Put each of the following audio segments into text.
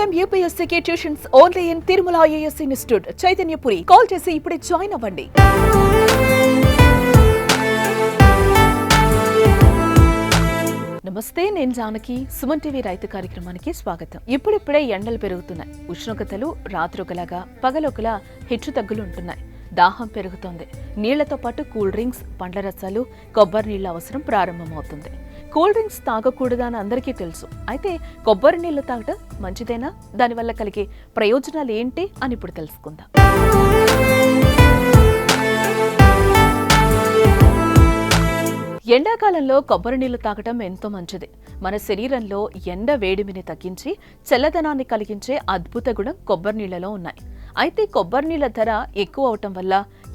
Time యూపీఎస్సీకి tuitions only in Tirumala IAS institute Chaitanyapuri call చేసి ఇప్పుడే join అవ్వండి. నమస్తే నేను జానకి. సుమన్ టీవీ రైతు కార్యక్రమానికి స్వాగతం. ఇప్పుడిప్పుడే ఎండలు పెరుగుతున్నాయి. ఉష్ణోగ్రతలు రాత్రి ఒకలాగా పగలొకలా హెచ్చు తగ్గులు ఉంటున్నాయి. దాహం పెరుగుతోంది. నీళ్ళతో పాటు కూల్ డ్రింక్స్ పండ్ల రసాలు కొబ్బరి నీళ్ళ అవసరం ప్రారంభమవుతుంది. కూల్ డ్రింక్స్ తాగకూడదని అందరికీ తెలుసు. అయితే కొబ్బరి నీళ్ళు తాగటం మంచిదేనా? దానివల్ల కలిగే ప్రయోజనాలు ఏంటి అని ఇప్పుడు తెలుసుకుందాం. ఎండాకాలంలో కొబ్బరి నీళ్ళు తాగటం ఎంతో మంచిది. మన శరీరంలో ఎండ వేడిమిని తగ్గించి చల్లదనాన్ని కలిగించే అద్భుత గుణం కొబ్బరి నీళ్ళలో ఉన్నాయి. అయితే కొబ్బరి నీళ్ళ ధర ఎక్కువ అవటం వల్ల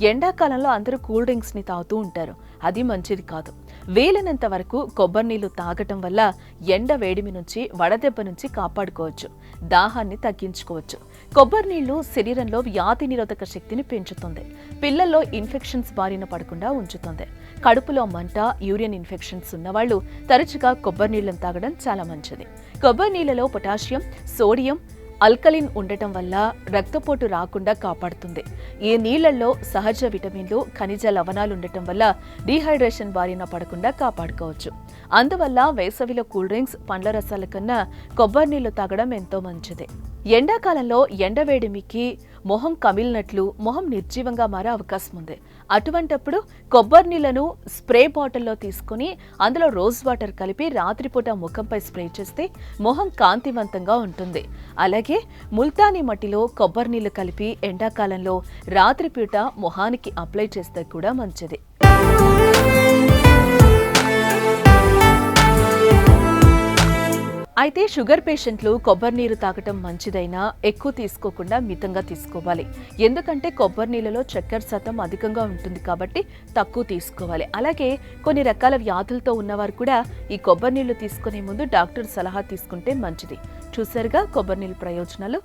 ఎండాకాలంలో అందరూ కూల్ డ్రింక్స్ని తాగుతూ ఉంటారు. అది మంచిది కాదు. వీలైనంత వరకు కొబ్బరి నీళ్ళు తాగటం వల్ల ఎండ వేడిమి నుంచి వడదెబ్బ నుంచి కాపాడుకోవచ్చు దాహాన్ని తగ్గించుకోవచ్చు. కొబ్బరి నీళ్ళు శరీరంలో వ్యాధి నిరోధక శక్తిని పెంచుతుంది పిల్లల్లో ఇన్ఫెక్షన్స్ బారిన పడకుండా ఉంచుతుంది. కడుపులో మంట యూరియన్ ఇన్ఫెక్షన్స్ ఉన్నవాళ్ళు తరచుగా కొబ్బరి నీళ్ళను తాగడం చాలా మంచిది. కొబ్బరి నీళ్ళలో పొటాషియం సోడియం అల్కలిన్ ఉండటం వల్ల రక్తపోటు రాకుండా కాపాడుతుంది. ఈ నీళ్ళలో సహజ విటమిన్లు ఖనిజ లవణాలు ఉండటం వల్ల డీహైడ్రేషన్ బారిన పడకుండా కాపాడుకోవచ్చు. అందువల్ల వేసవిలో కూల్ డ్రింక్స్ పండ్ల రసాల కన్నా కొబ్బరి నీళ్ళు తాగడం ఎంతో మంచిది. ఎండాకాలంలో ఎండవేడిమికి మొహం కమిలినట్లు మొహం నిర్జీవంగా మారే అవకాశం ఉంది. అటువంటప్పుడు కొబ్బరి నీళ్ళను స్ప్రే బాటిల్లో తీసుకుని అందులో రోజ్ వాటర్ కలిపి రాత్రిపూట ముఖంపై స్ప్రే చేస్తే మొహం కాంతివంతంగా ఉంటుంది. అలాగే ముల్తానీ మట్టిలో కొబ్బరి నీళ్ళు కలిపి ఎండాకాలంలో రాత్రిపూట మొహానికి అప్లై చేస్తే కూడా మంచిది. అయితే షుగర్ పేషెంట్లు కొబ్బరి నీరు తాగటం మంచిదైనా ఎక్కువ తీసుకోకుండా మితంగా తీసుకోవాలి. ఎందుకంటే కొబ్బరి నీళ్ళలో చక్కెర శాతం అధికంగా ఉంటుంది కాబట్టి తక్కువ తీసుకోవాలి. అలాగే కొన్ని రకాల వ్యాధులతో ఉన్నవారు కూడా ఈ కొబ్బరి నీళ్ళు తీసుకునే ముందు డాక్టర్ సలహా తీసుకుంటే మంచిది. చూసారుగా కొబ్బరి నీళ్ళ ప్రయోజనాలు?